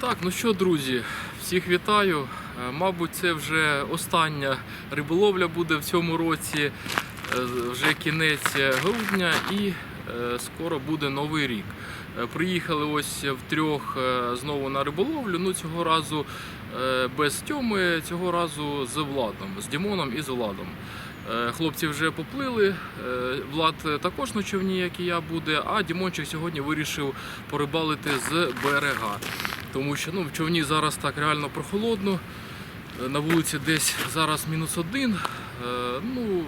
Так, ну що, друзі, всіх вітаю. Е, Мабуть, це вже остання риболовля буде в цьому році. Е, Вже кінець грудня і е, скоро буде новий рік. Е, Приїхали ось втрьох е, знову на риболовлю. Ну цього разу е, без Тьоми, цього разу з Владом, з Дімоном і з Владом. Е, Хлопці вже поплили. е, Влад також на човні, як і я буде. А Дімончик сьогодні вирішив порибалити з берега. Тому що ну, в човні зараз так реально прохолодно. Е, На вулиці десь зараз мінус один. Е, Ну,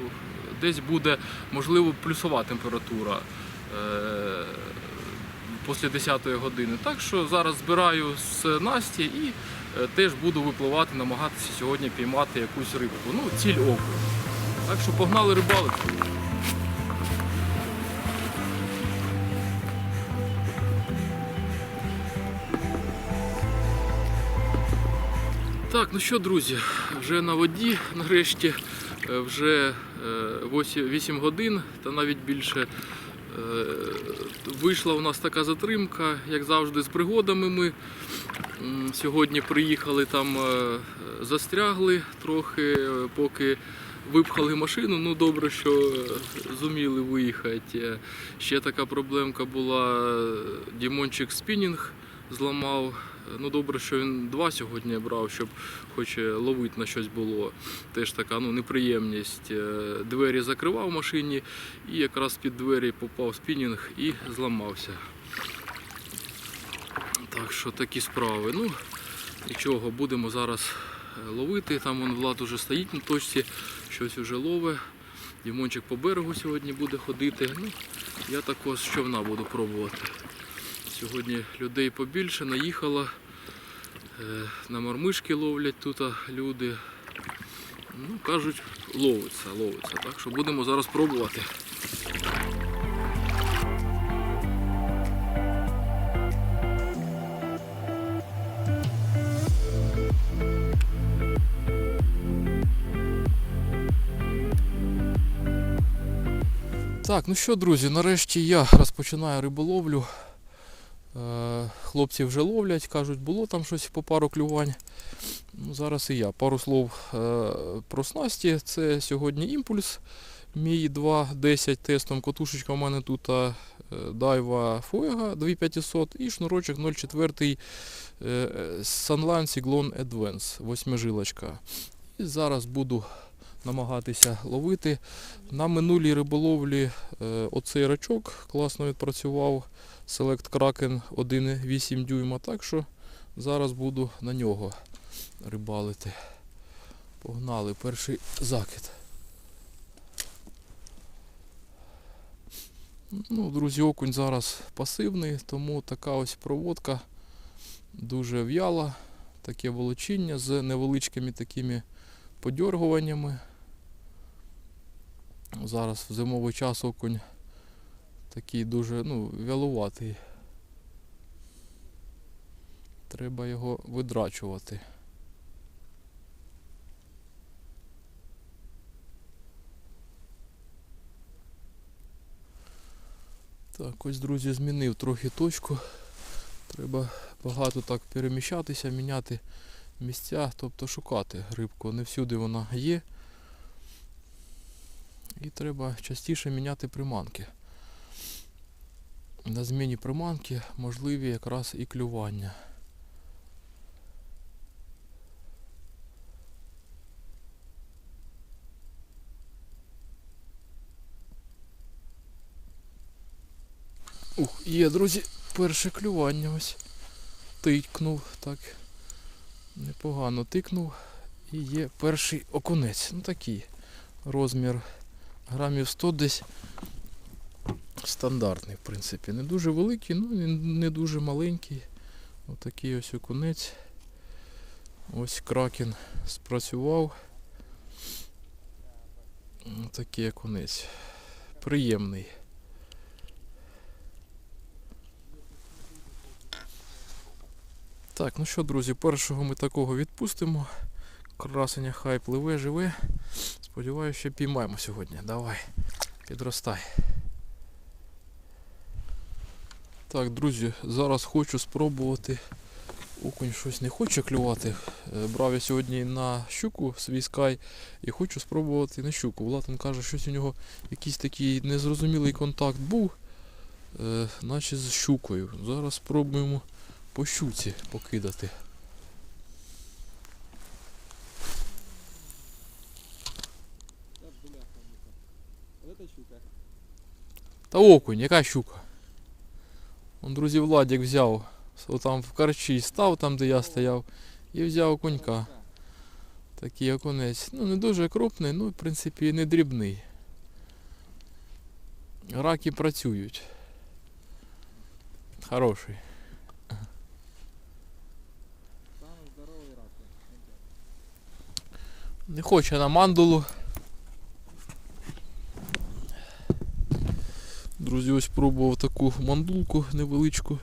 десь буде можливо плюсова температура е, після 10 години. Так що зараз збираю з Насті і теж буду випливати, намагатися сьогодні піймати якусь рибку. Ну, ціль окунь. Так що погнали рибалити. Так, ну що, друзі, вже на воді нарешті е, вже 8 годин та навіть більше. Е, Вийшла у нас така затримка, як завжди, з пригодами ми. Сьогодні приїхали там, е, застрягли трохи, е, поки випхали машину. Ну добре, що е, зуміли виїхати. Е, Ще така проблемка була. е, Дімончик спінінг зламав. Ну добре, що він два сьогодні брав, щоб хоч е, ловити на щось було. Теж така ну, неприємність. Е, Двері закривав в машині і якраз під двері попав спінінг і зламався. Так що такі справи. Ну, нічого, будемо зараз е, ловити. Там вон Влад уже стоїть на точці, щось уже лове. Дімончик по берегу сьогодні буде ходити. Ну, я також з човна буду пробувати. Сьогодні людей побільше, наїхало. Е, На мормишки ловлять тут люди. Ну, кажуть, ловиться, ловиться. Так що будемо зараз пробувати. Так, ну що, друзі, нарешті я розпочинаю риболовлю. Е, Хлопці вже ловлять, кажуть, було там щось по пару клювань. Ну, зараз і я. Пару слов е, про снасті. Це сьогодні імпульс. Мій 2.10 тестом. Котушечка у мене тут Daiwa Fuega 2500 і шнурочок 0,4 е, Sunline Cyclone Advance, восьмижилочка. І зараз буду намагатися ловити. На минулій риболовлі е, оцей рачок класно відпрацював. Select Kraken 1,8 дюйма, так що зараз буду на нього рибалити. Погнали, перший закид. Ну, друзі, окунь зараз пасивний, тому така ось проводка дуже в'яла, таке волочіння з невеличкими такими подьоргуваннями. Зараз в зимовий час окунь такий дуже ну, вялуватий. Треба його видрачувати. Так, ось, друзі, змінив трохи точку. Треба багато так переміщатися, міняти місця, тобто шукати рибку. Не всюди вона є. І треба частіше міняти приманки. На зміні приманки можливі якраз і клювання. Ух, є, друзі, перше клювання ось. Тикнув, так. Непогано тикнув. І є перший окунець. Ну такий розмір грамів 100 десь стандартний, в принципі. Не дуже великий, ну не дуже маленький. Отакий ось окунець. Ось кракен спрацював. Такий окунець. Приємний. Так, ну що, друзі, першого ми такого відпустимо. Красення хай пливе, живе. Сподіваюся, що піймаємо сьогодні. Давай, підростай. Так, друзі, зараз хочу спробувати Окунь щось не хоче клювати. Е, Брав я сьогодні на щуку свій скай і хочу спробувати на щуку. Влад він каже, щось у нього якийсь такий незрозумілий контакт був, е, наче з щукою. Зараз спробуємо по щуці покидати. Та окунь, яка щука? Он, друзі, Владик взяв. Там в карчі став, там де я стояв, і взяв конька. Такий окунець. Ну, не дуже крупний, ну, в принципі, не дрібний. Раки працюють. Хороший. Не хоче на мандулу. Друзі, ось пробував таку мандулку невеличку,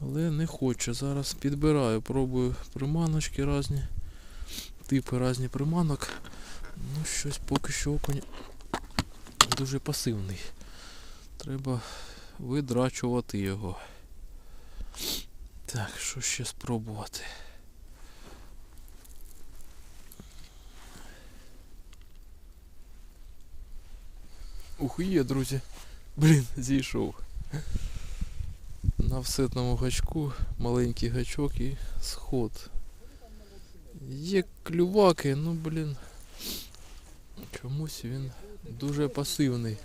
але не хоче. Зараз підбираю, пробую приманочки різні, типи різні приманок. Ну, щось поки що окунь дуже пасивний. Треба видрачувати його. Так, що ще спробувати? Ух, є, друзі. Блін, зійшов. На всетному гачку маленький гачок і сход. Є клюваки, ну блін. Чомусь він дуже пасивний.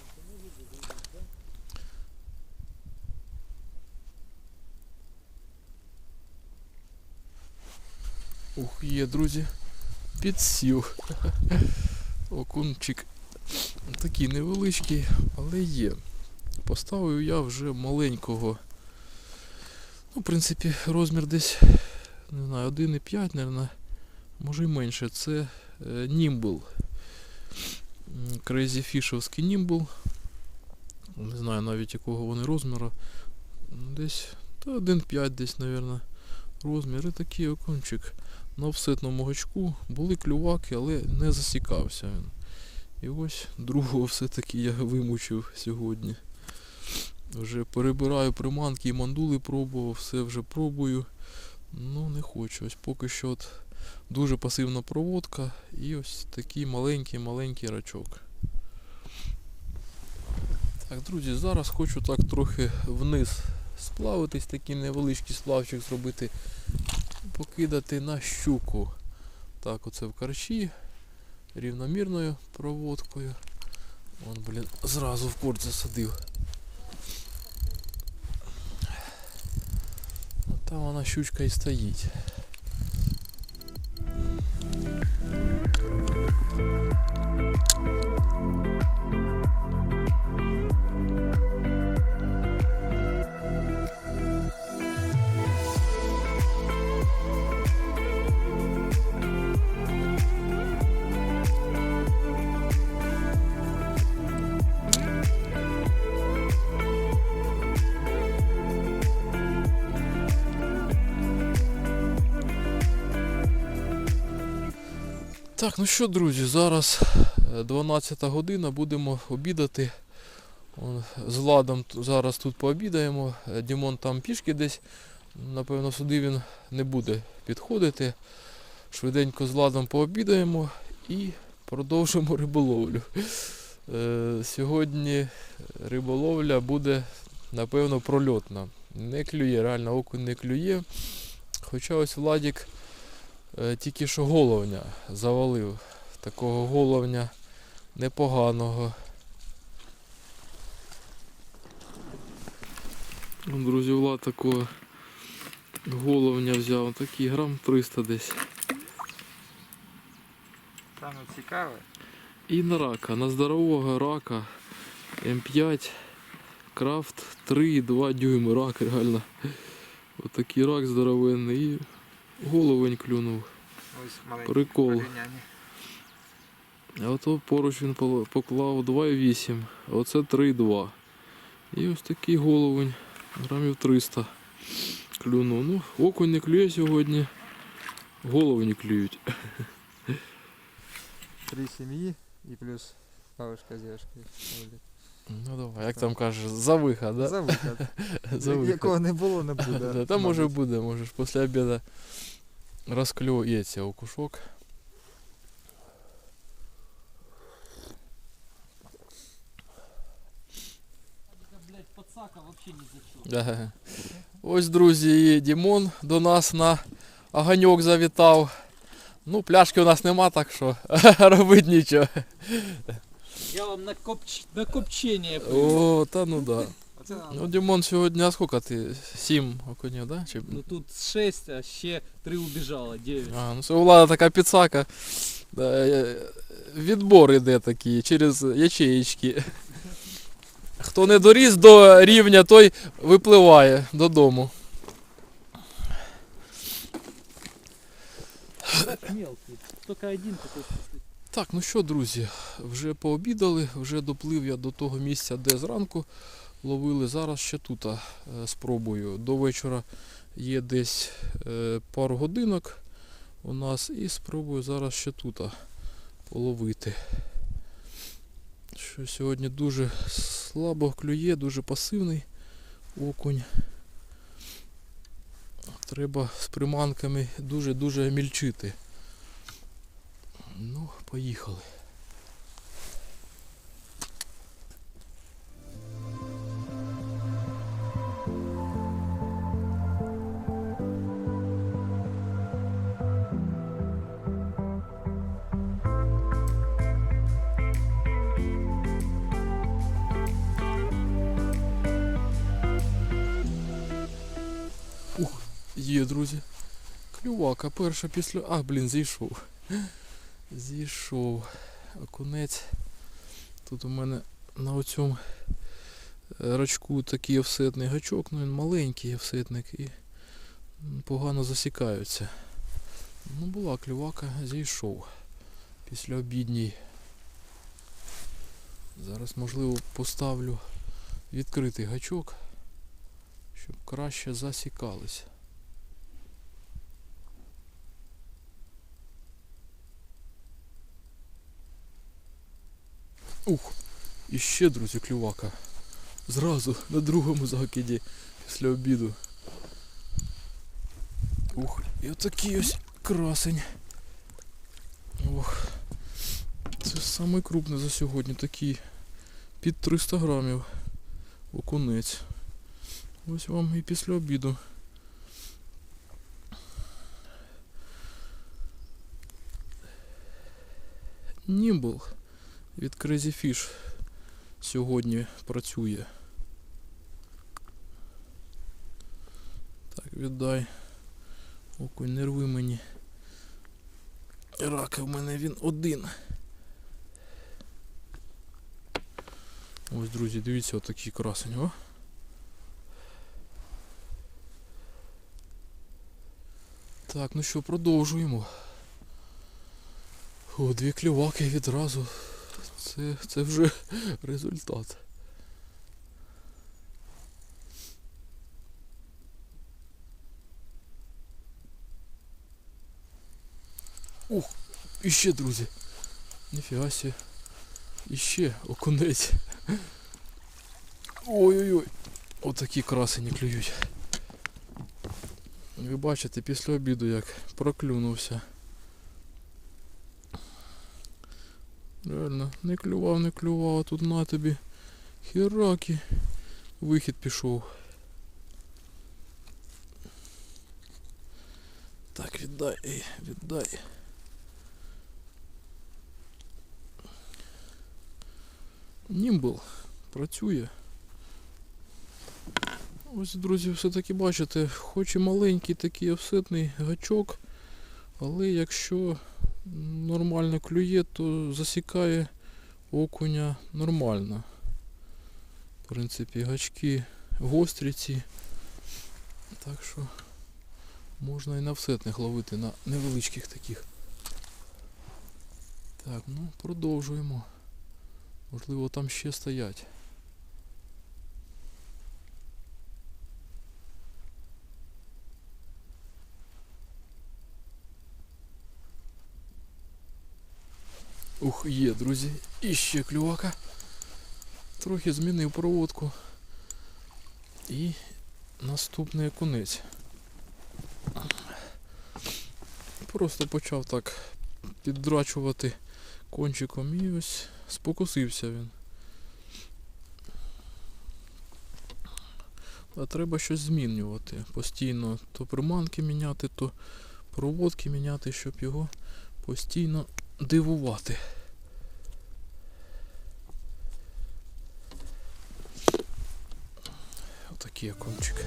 Ух, є, друзі. Підсів. Окунчик такий невеличкий, але є. Поставив я вже маленького. Ну, в принципі, розмір десь, не знаю, 1,5, мабуть, може й менше. Це е, Німбл. М, Crazy Fish'овський Німбл. Не знаю навіть якого вони розміру. Десь 1,5 десь, мабуть, розмір. І такий окончик на офсетному гачку. Були клюваки, але не засікався він. І ось другого все-таки я вимучив сьогодні. Вже перебираю приманки і мандули пробував, все вже пробую. Ну не хочу. Ось поки що от дуже пасивна проводка і ось такий маленький-маленький рачок. Так, друзі, зараз хочу так трохи вниз сплавитись, такий невеличкий сплавчик зробити, покидати на щуку. Так, оце в карчі рівномірною проводкою. Вон, блін, зразу в корт засадив. Там вона щучка і стоїть. Так, ну що, друзі, зараз е, 12 година, будемо обідати. З Владом т- зараз тут пообідаємо. Е, Дімон там пішки десь. Напевно, сюди він не буде підходити. Швиденько з Владом пообідаємо і продовжимо риболовлю. Е, Сьогодні риболовля буде, напевно, прольотна. Не клює, реально окунь не клює. Хоча ось Владік Е, Тільки що головня завалив. Такого головня непоганого. Ну, Друзі, Влад такого головня взяв. Такий грам 300 десь. Та ну цікаве. І на рака, на здорового рака М5 Крафт 3,2 дюйми рак реально. Отакий рак здоровенний головень клюнув. Ось Прикол. А ото поруч він поклав 2,8, а оце 3,2. І ось такий головень, грамів 300 клюнув. Ну, окунь не клює сьогодні, головні клюють. Три сім'ї і плюс бабушка з дівчинкою. Ну давай, як там кажеш, за виход, да? За виход. За виход. Якого не було, не буде. Да, Та може буде, можеш після обіду розклюється окушок. Да. Ось, друзі, і Дімон до нас на оганьок завітав. Ну, пляшки у нас нема, так що робить нічого. Я вам на, копч... на копчение привез. О, та ну да. Ну, Дімон сьогодні, а скільки ти? Сім окунів, да? Чи... Ну тут 6, а ще 3 убежало, 9. А, ну це у Влада така підсака. Да, е, відбор іде такий через ячеїчки. Хто не доріс до рівня, той випливає додому. Мелкий. Только один такой. Так, ну що, друзі, вже пообідали, вже доплив я до того місця, де зранку ловили. Зараз ще тут е, спробую. До вечора є десь е, пару годинок у нас і спробую зараз ще тут половити. Що сьогодні дуже слабо клює, дуже пасивний окунь. Треба з приманками дуже-дуже мільчити. Ну, поїхали. Ух, є, друзі. Клювака перша після. А, блін, зійшов. Зійшов окунець. Тут у мене на оцьому е, рачку такий офсетний гачок, ну він маленький офсетник і погано засікаються. Ну була клювака, зійшов після обідній. Зараз можливо поставлю відкритий гачок, щоб краще засікались. Ух, і ще, друзі, клювака. Зразу на другому закиді після обіду. Ух, і отакий ось красень. Ох. Це самий за сьогодні, такий під 300 грамів окунець. Ось вам і після обіду. Німбл від Crazy Fish сьогодні працює. Так, віддай. Окунь, не рви мені. Рака в мене він один. Ось, друзі, дивіться, отакий красень, о. Так, ну що, продовжуємо. О, дві клюваки відразу. Це, це вже результат. Ух, іще, друзі. Ніфіга сі. Іще окунець. Ой-ой-ой. Отакі красені клюють. Ви бачите, після обіду як проклюнувся. Реально, не клював, не клював, а тут на тобі. Хіраки. Вихід пішов. Так, віддай, ей, віддай. Німбл працює. Ось, друзі, все-таки бачите, хоч і маленький такий офсетний гачок, але якщо нормально клює, то засікає окуня нормально. В принципі, гачки гострі ці. Так що можна і на офсетних ловити на невеличких таких. Так, ну продовжуємо. Можливо там ще стоять. Ух, є, друзі. І ще клювака. трохи змінив проводку. І наступний окунець. Просто почав так піддрачувати кончиком і ось спокусився він. А треба щось змінювати. Постійно то приманки міняти, то проводки міняти, щоб його постійно дивувати. Отакий окончик.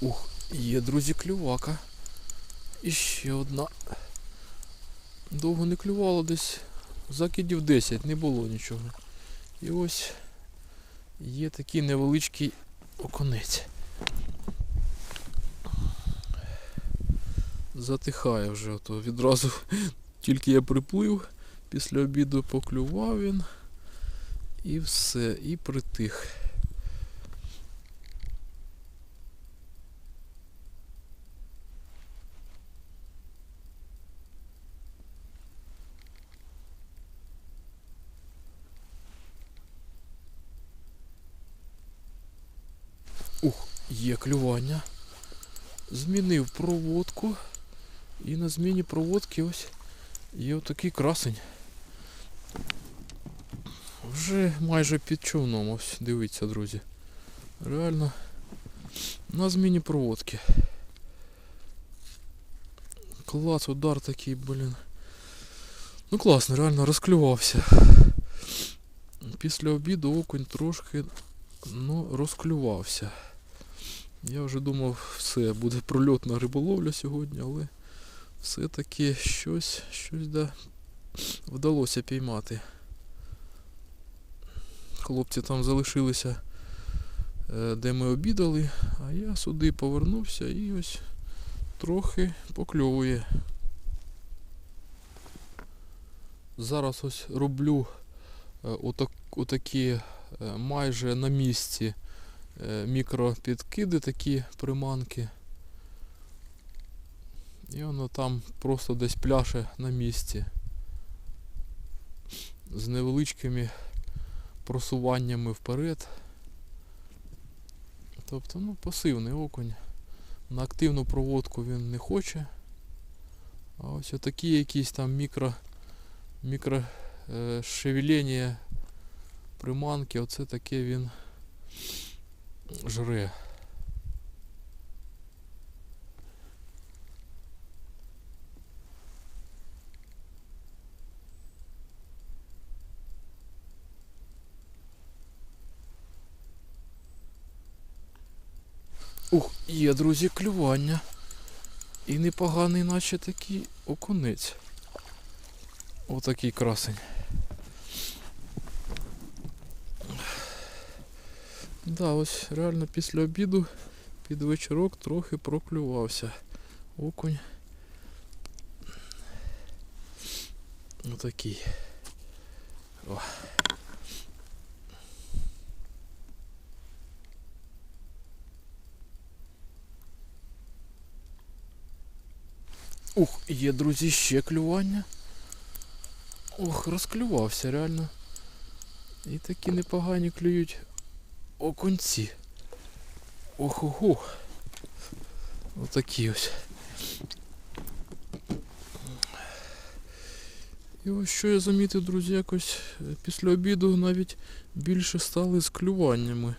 Ух, є, друзі, клювака. І ще одна. Довго не клювало десь. Закидів 10, не було нічого. І ось є такий невеличкий оконець. Затихає вже ото відразу. Тільки я приплив, після обіду поклював він. І все, і притих. Ух, є клювання. Змінив проводку. І на зміні проводки ось є отакий красень. Вже майже під човном ось, дивіться, друзі. Реально на зміні проводки. Клас, удар такий, блін. Ну класно, реально розклювався. Після обіду окунь трошки ну, розклювався. Я вже думав, все, буде прольотна риболовля сьогодні, але все-таки щось, щось да, вдалося піймати. Хлопці там залишилися, е, де ми обідали, а я сюди повернувся і ось трохи покльовує. Зараз ось роблю е, отак, отакі е, майже на місці мікропідкиди, такі приманки. І воно там просто десь пляше на місці. З невеличкими просуваннями вперед. Тобто, ну, пасивний окунь. На активну проводку він не хоче. А ось отакі якісь там мікро, мікро е, шевеління приманки, оце таке він жре. Ух, є, друзі, клювання. І непоганий, наче такий окунець. Отакий красень. Да, ось реально після обіду під вечірок трохи проклювався. Окунь. Отакий. О. Ух, є, друзі, ще клювання. Ох, розклювався реально. І такі непогані клюють окунці. Ох-ого. Отакі ось. І ось що я замітив, друзі, якось е, після обіду навіть більше стали з клюваннями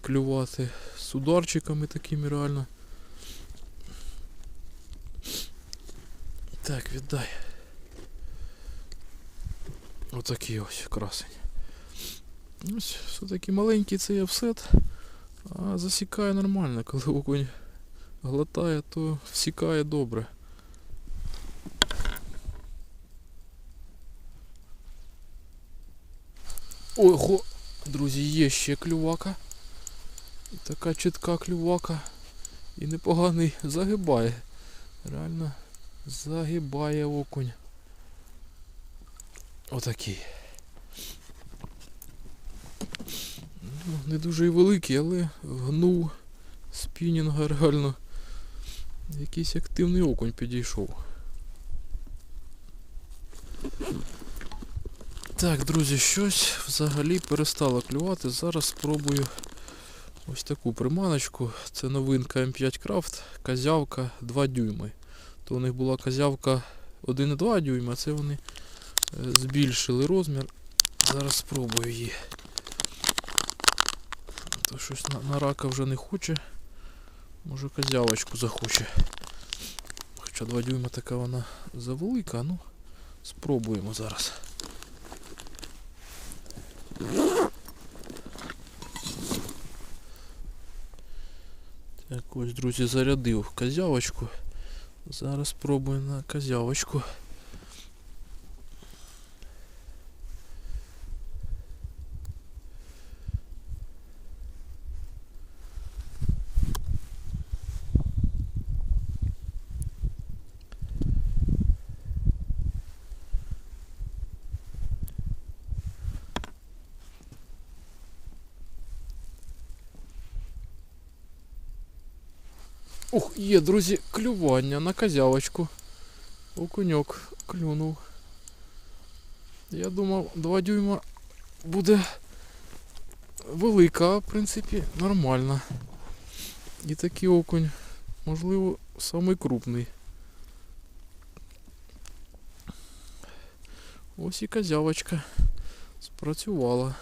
клювати. З ударчиками такими реально. Так, віддай. Отакий ось красень. Ось все-таки маленький цей офсет, а засікає нормально, коли окунь глотає, то всікає добре. Ого, друзі, є ще клювака. І така чітка клювака. І непоганий загибає. Реально загибає окунь. Отакий. Не дуже і великий, але гнув спінінга реально. Якийсь активний окунь підійшов. Так, друзі, щось взагалі перестало клювати. Зараз спробую ось таку приманочку. Це новинка М5 Craft, казявка 2 дюйми. То у них була казявка 1,2 дюйма, це вони е, збільшили розмір. Зараз спробую її. То щось на, на рака вже не хоче. Може козявочку захоче. Хоча 2 дюйма така вона завелика, ну спробуємо зараз. Так, ось, друзі, зарядив козявочку. Зараз спробую на козявочку. Ух, є, друзі, клювання на козявочку. Окуньок клюнув. Я думав, 2 дюйма буде велика, а в принципі нормальна. І такий окунь, можливо, самий крупний. Ось і козявочка спрацювала.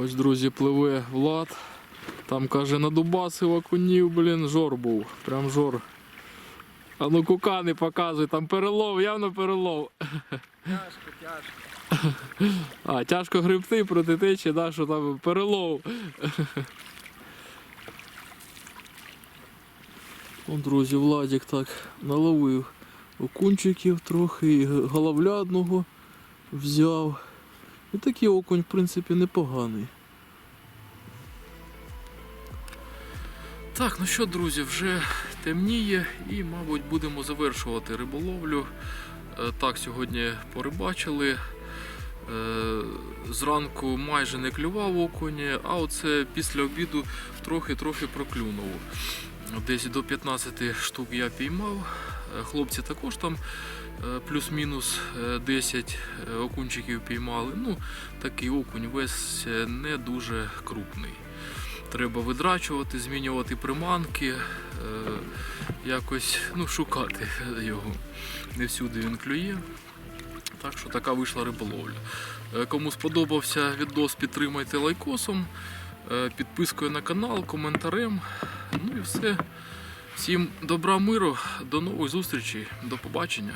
Ось, друзі, пливе Влад. Там каже, надубасив окунів, блін, жор був. Прям жор. А ну кука не показуй, там перелов, явно перелов. Тяжко, тяжко. А, тяжко грибти проти течі, да, що там перелов. О, друзі, Владик так наловив окунчиків трохи, і г- головлядного взяв. І такий окунь, в принципі, непоганий. Так, ну що, друзі, вже темніє і, мабуть, будемо завершувати риболовлю. Е, Так, сьогодні порибачили. Е, Зранку майже не клював окунь, а оце після обіду трохи-трохи проклюнув. Десь до 15 штук я піймав. Е, Хлопці також там плюс-мінус е, 10 е, окунчиків піймали. Ну, такий окунь весь е, не дуже крупний. Треба видрачувати, змінювати приманки, е, якось ну, шукати його. Не всюди він клює. Так що така вийшла риболовля. Е, Кому сподобався відос, підтримайте лайкосом, е, підпискою на канал, коментарем. Ну і все. Всім добра миру, до нових зустрічей, до побачення.